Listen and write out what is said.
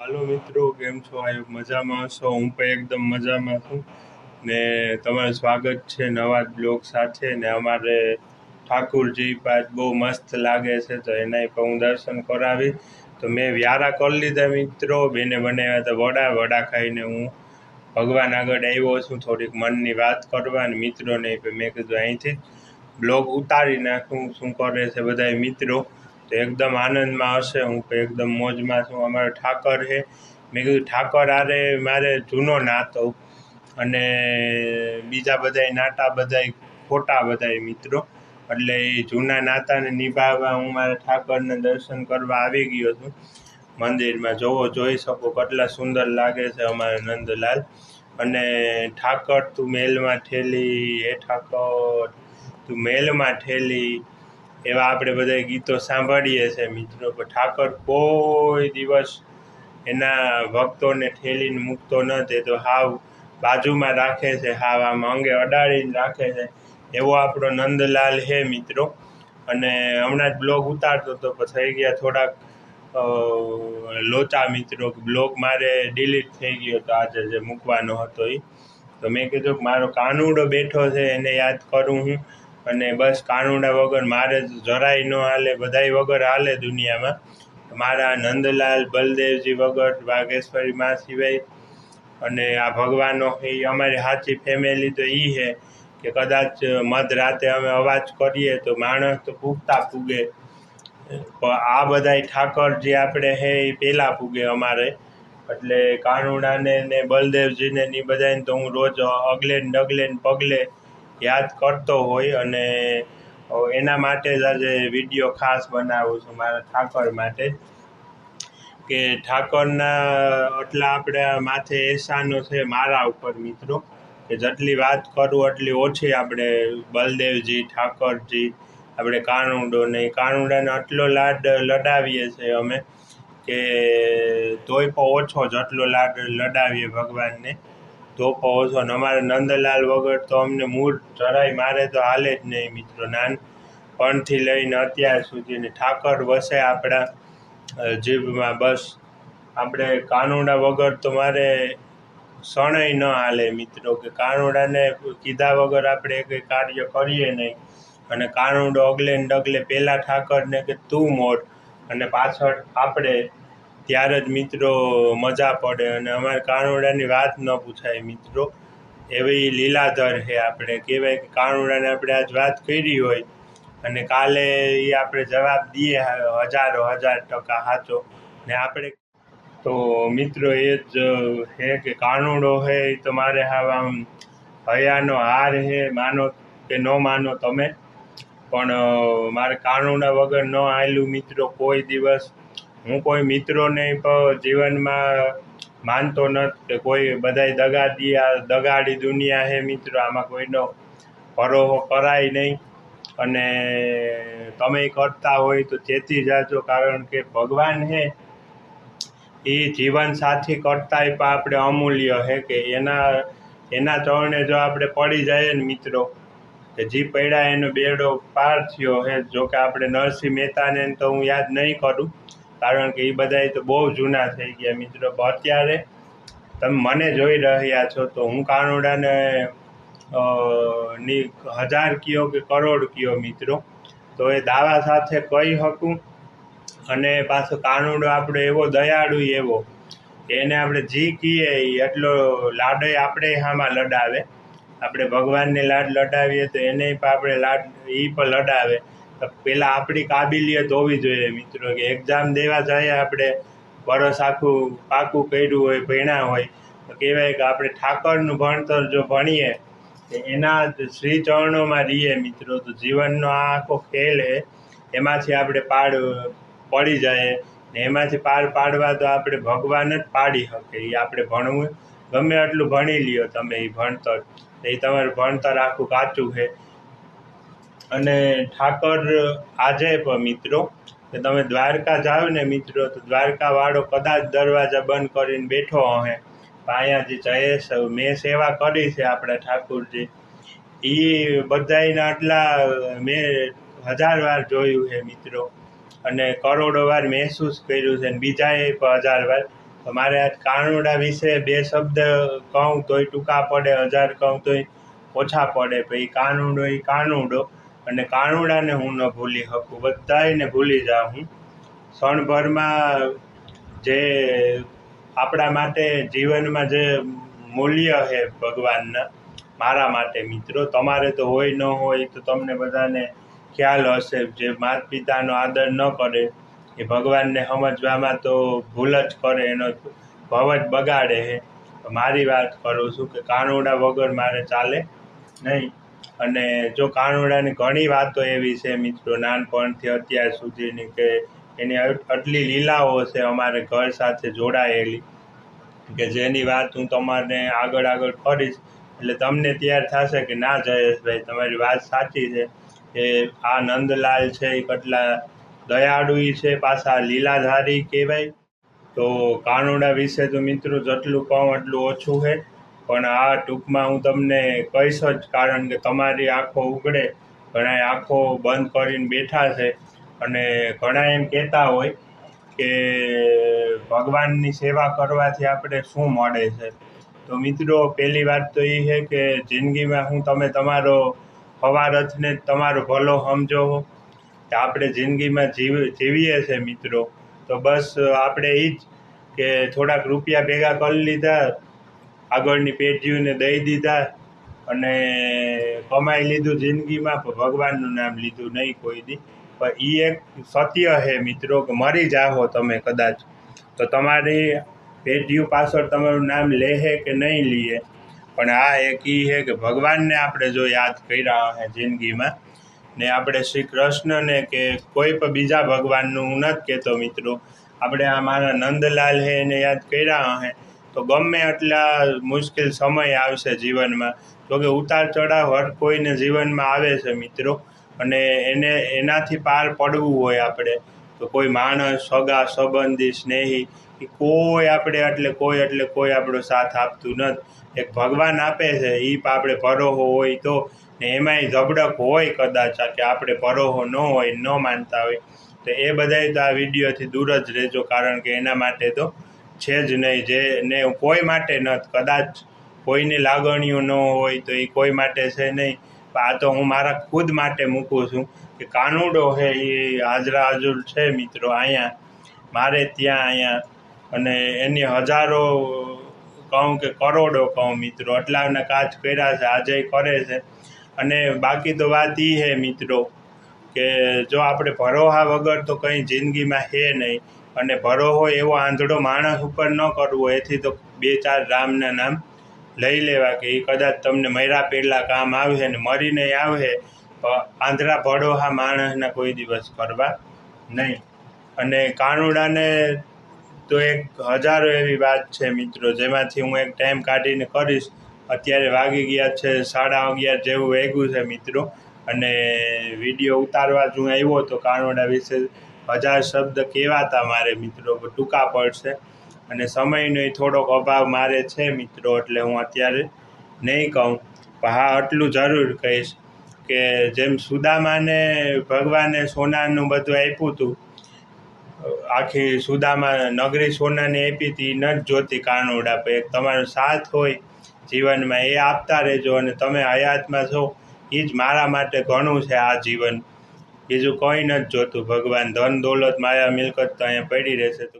હાલો મિત્રો, કેમ છો? આ મજામાં છો હું પણ એકદમ મજામાં છું. ને તમારું સ્વાગત છે નવા બ્લોગ સાથે. ને અમારે ઠાકુરજી પાસ બહુ મસ્ત લાગે છે, તો એના પણ હું દર્શન કરાવી. તો મેં વ્યારા કરી લીધા મિત્રો. બેને બનાવ્યા હતા વડા. વડા ખાઈને હું ભગવાન આગળ આવ્યો છું. થોડીક મનની વાત કરવા અને મિત્રોને મેં કીધું અહીંથી બ્લોગ ઉતારી નાખું. શું કરે છે બધા મિત્રો? તો એકદમ આનંદમાં હશે, હું તો એકદમ મોજમાં છું. અમારો ઠાકર છે. મેં કીધું, ઠાકર, આરે મારે જૂનો નાતો. અને બીજા બધાય નાતા બધાય ખોટા બધાય મિત્રો. એટલે એ જૂના નાતાને નિભાવવા હું મારા ઠાકરને દર્શન કરવા આવી ગયો છું. મંદિરમાં જોવો, જોઈ શકો કેટલા સુંદર લાગે છે અમારા નંદલાલ. અને ઠાકર, તું મેલમાં ઠેલી, હે ઠાકર, તું મેલમાં ઠેલી એવા આપણે બધા ગીતો સાંભળીએ છીએ મિત્રો. પણ ઠાકર કોઈ દિવસ એના ભક્તોને ઠેલીને મૂકતો નથી તો હાવ બાજુમાં રાખે છે, હાવ આમ અંગે અડાડીને રાખે છે. એવો આપણો નંદલાલ હે, મિત્રો. અને હમણાં જ બ્લોગ ઉતારતો હતો પણ થઈ ગયા થોડાક લોચા, મિત્રો. બ્લોગ મારે ડિલીટ થઈ ગયો હતો આજે જે મૂકવાનો હતો એ તો મેં કીધું કે મારો કાનુડો બેઠો છે, એને યાદ કરું હું. અને બસ કાનુડા વગર મારે જરાય ન હાલે, બધાય વગર હાલે દુનિયામાં. મારા નંદલાલ, બલદેવજી વગર, વાઘેશ્વરી મા સિવાય અને આ ભગવાનો, એ અમારી સાચી ફેમિલી તો એ છે કે કદાચ મધરાતે અમે અવાજ કરીએ તો માણસ તો પૂગતા પૂગે. આ બધાય ઠાકર જે આપણે હે એ પહેલાં પૂગે અમારે. એટલે કાનુડાને ને બલદેવજીને ને એ બધાને તો હું રોજ અગલે ને ડગલે ને પગલે યાદ કરતો હોય અને એના માટે જ આજે વીડિયો ખાસ બનાવું છું મારા ઠાકર માટે. કે ઠાકરના આટલા આપણે માથે એહસાનો છે મારા ઉપર મિત્રો. કે જેટલી વાત કરું એટલી ઓછી આપણે બલદેવજી, ઠાકરજી, આપણે કાનુડો ને કાનુડાને આટલો લાડ લડાવીએ છીએ અમે. કે તોય પણ ઓછો જેટલો લાડ લડાવીએ ભગવાનને. તો ઓછો ને અમારે નંદલાલ વગર તો અમને મૂળ જરાય મારે તો હાલે જ નહીં મિત્રો નાનપણથી લઈને અત્યાર સુધીને ઠાકર વસે આપણા જીભમાં બસ. આપણે કાનુડા વગર તો મારે શણય ન હાલે મિત્રો કે કાનુડાને કીધા વગર આપણે કંઈ કાર્ય કરીએ નહીં. અને કાનુડો અગલે ને ડગલે પહેલાં ઠાકરને કે તું મોર. અને પાછળ આપણે ત્યારે જ મિત્રો મજા પડે અને અમારે કાનુડાની વાત ન પૂછાય મિત્રો. એવી લીલાધર છે આપણે. કહેવાય કે કાનુડાને આપણે આજ વાત કરી હોય અને કાલે એ આપણે જવાબ દઈએ હજારો હજાર ટકા સાચો. ને આપણે તો મિત્રો એ જ છે કે કાનુડો છે એ તમારે હાવ આમ હયાનો હાર છે માનો કે ન માનો તમે. પણ મારે કાનુડા વગર ન આવેલું મિત્રો કોઈ દિવસ. હું કોઈ મિત્રોને પણ જીવનમાં માનતો નથી કે કોઈ બધાય દગા દિયા, દગાડી દુનિયા હે મિત્રો, આમાં કોઈનો ભરોહો કરાય નહીં. અને તમે કરતા હોય તો ચેતી જાજો, કારણ કે ભગવાન હે, એ જીવન સાથી કરતાંય પણ આપણે અમૂલ્ય હે કે એના એના ચરણે જો આપણે પડી જઈએ ને મિત્રો, કે જે પડ્યા એનો બેડો પાર થયો હે, જો કે આપણે નરસિંહ મહેતાને તો હું યાદ નહીં કરું. કારણ કે એ બધાય તો બહુ જૂના થઈ ગયા મિત્રો. અત્યારે તમે મને જોઈ રહ્યા છો તો હું કાનુડાને ની હજાર કયો કે કરોડ કયો મિત્રો. તો એ દાવા સાથે કહી શકું અને પાછો કાનુડો આપણો એવો દયાળુ એવો એને આપણે જી કહીએ એટલો લાડય આપણે હામાં લડાવે. આપણે ભગવાનને લાડ લડાવીએ તો એને પણ આપણે લાડ એ પણ લડાવે. પહેલાં આપણી કાબિલિયત હોવી જોઈએ મિત્રો, કે એક્ઝામ દેવા જઈએ આપણે વરસ આખું પાકું કર્યું હોય, ભણ્યા હોય, તો કહેવાય કે આપણે ઠાકરનું ભણતર જો ભણીએ એના શ્રી ચરણોમાં રહીએ મિત્રો. તો જીવનનો આ આખો ખેલ હે, એમાંથી આપણે પાડ પડી જાય ને એમાંથી પાર પાડવા તો આપણે ભગવાન જ પાડી શકે. એ આપણે ભણવું, ગમે એટલું ભણી લ્યો તમે એ ભણતર. એ તમારું ભણતર આખું કાચું છે. અને ઠાકર આજે પણ મિત્રો, કે તમે દ્વારકા જાઓ ને મિત્રો, તો દ્વારકા વાળો કદાચ દરવાજા બંધ કરીને બેઠો હશે. અહીંયાથી જયેશ, મેં સેવા કરી છે આપણા ઠાકુરજી. એ બધાયના આટલા, મેં હજાર વાર જોયું છે મિત્રો. અને કરોડો વાર મહેસૂસ કર્યું છે અને બીજાએ પણ હજાર વાર. મારે આજ કાનુડા વિશે બે શબ્દ કહું તોય ટૂંકા પડે, હજાર કહું તોય ઓછા પડે. પછી કાનુડો એ કાનુડો. અને કાણુડાને હું ન ભૂલી શકું. બધાયને ભૂલી જાઉં. હું ક્ષણભરમાં જે આપણા માટે જીવનમાં જે મૂલ્ય છે ભગવાનના, મારા માટે મિત્રો, તમારે તો હોય ન હોય તો તમને બધાને ખ્યાલ હશે જે માતા પિતાનો આદર ન કરે, એ ભગવાનને સમજવામાં તો ભૂલ જ કરે, એનો ભવ જ બગાડે છે. મારી વાત કરું છું કે કાનુડા વગર મારે ચાલે નહીં. અને જો કાનુડાની ઘણી વાતો એવી છે મિત્રો, નાનપણથી અત્યાર સુધીની કે એની આટલી લીલાઓ છે અમારે ઘર સાથે જોડાયેલી, કે જેની વાત હું તમારે આગળ આગળ કરીશ, એટલે તમને તૈયાર થશે કે ના જયેશભાઈ, તમારી વાત સાચી છે કે આ નંદલાલ છે એ કેટલા દયાળુ છે, પાછા લીલાધારી કહેવાય. તો કાનુડા વિશે તો મિત્રો જેટલું કહું એટલું ઓછું છે. પણ આ ટૂંકમાં હું તમને કહીશ જ, કારણ કે તમારી આંખો ઉગડે ઘણા આંખો બંધ કરીને બેઠા છે. અને ઘણા એમ કહેતા હોય કે ભગવાનની સેવા કરવાથી આપણે શું મળે છે. તો મિત્રો, પહેલી વાત તો એ છે કે જિંદગીમાં હું તમે તમારો હવારથને તમારો ભલો સમજો કે આપણે જિંદગીમાં જીવ, જીવીએ છીએ મિત્રો. તો બસ આપણે એ જ કે થોડાક રૂપિયા ભેગા કરી લીધા આગળની પેઢીઓને દઈ દીધા અને કમાઈ લીધું જિંદગીમાં ભગવાનનું નામ લીધું નહીં કોઈ દી. પણ એ એક સત્ય હે મિત્રો, કે મરી જાઓ તમે કદાચ. તો તમારી પેઢીઓ પાછળ તમારું નામ લેહે કે નહીં લીએ? પણ આ એક એ છે કે ભગવાનને આપણે જો યાદ કર્યા હે જિંદગીમાં, ને આપણે શ્રી કૃષ્ણને કે કોઈ પણ બીજા ભગવાનનું હું નથી કહેતો મિત્રો. આપણે આ મારા નંદલાલ હે એને યાદ કર્યા હે. તો ગમે એટલા મુશ્કેલ સમય આવશે જીવનમાં. તો કે ઉતાર ચઢાવ હર કોઈને જીવનમાં આવે છે મિત્રો. અને એને, એનાથી પાર પડવું હોય આપણે. તો કોઈ માણસ, સગા, સંબંધી, સ્નેહી, એ કોઈ આપણે એટલે કોઈ એટલે કોઈ આપણો સાથ આપતું નથી. એક ભગવાન આપે છે એ આપણે પરોહો હોય તો. ને એમાંય ઝબડક હોય કદાચ, કે આપણે પરોહો ન હોય, ન માનતા હોય. તો એ બધાય તો આ વિડીયોથી દૂર જ રહેજો, કારણ કે એના માટે તો છે જ નહીં. જે ને કોઈ માટે નથી કદાચ કોઈની લાગણીઓ ન હોય તો એ કોઈ માટે છે નહીં. આ તો હું મારા ખુદ માટે મૂકું છું કે કાનુડો છે એ હાજરા હાજર છે મિત્રો અહીંયા. મારે ત્યાં અહીંયા અને એની હજારો કહું કે કરોડો કહું મિત્રો. એટલાના કાચ કર્યા છે, આજે કરે છે. અને બાકી તો વાત એ છે મિત્રો કે જો આપણે ભરોહા વગર તો કંઈ જિંદગીમાં છે નહીં. અને ભરો હોય એવો આંધળો માણસ ઉપર ન કરવો. એથી તો બે ચાર રામના નામ લઈ લેવા કે એ કદાચ તમને મૈરા પહેલાં કામ આવે ને મરીને આવે આંધળા ભડોહા માણસના કોઈ દિવસ કરવા નહીં. અને કાનુડાને તો એક હજારો એવી વાત છે મિત્રો, જેમાંથી હું એક ટાઈમ કાઢીને કરીશ. અત્યારે વાગી ગયા છે સાડા અગિયાર જેવું વેગ્યું છે મિત્રો. અને વીડિયો ઉતારવા જ હું આવ્યો તો કાનુડા વિશે. હજાર શબ્દ કહેવાતા મારે મિત્રો ટૂંકા પડશે. અને સમયનો થોડોક અભાવ મારે છે મિત્રો, એટલે હું અત્યારે નહીં કહું. પણ હા, આટલું જરૂર કહીશ કે જેમ સુદામાને, ભગવાને સોનાનું બધું આપ્યું હતું, આખી સુદામા નગરી સોનાની આપી હતી, ન જ જોતી કાનુડા પર તમારો સાથ હોય જીવનમાં એ આપતા રહેજો અને તમે હયાતમાં છો, એ જ મારા માટે ઘણું છે આ જીવન. બીજું કંઈ નથી જોતું. ભગવાન ધન દોલત માયા મિલકત તો અહીંયા પડી રહેશે તો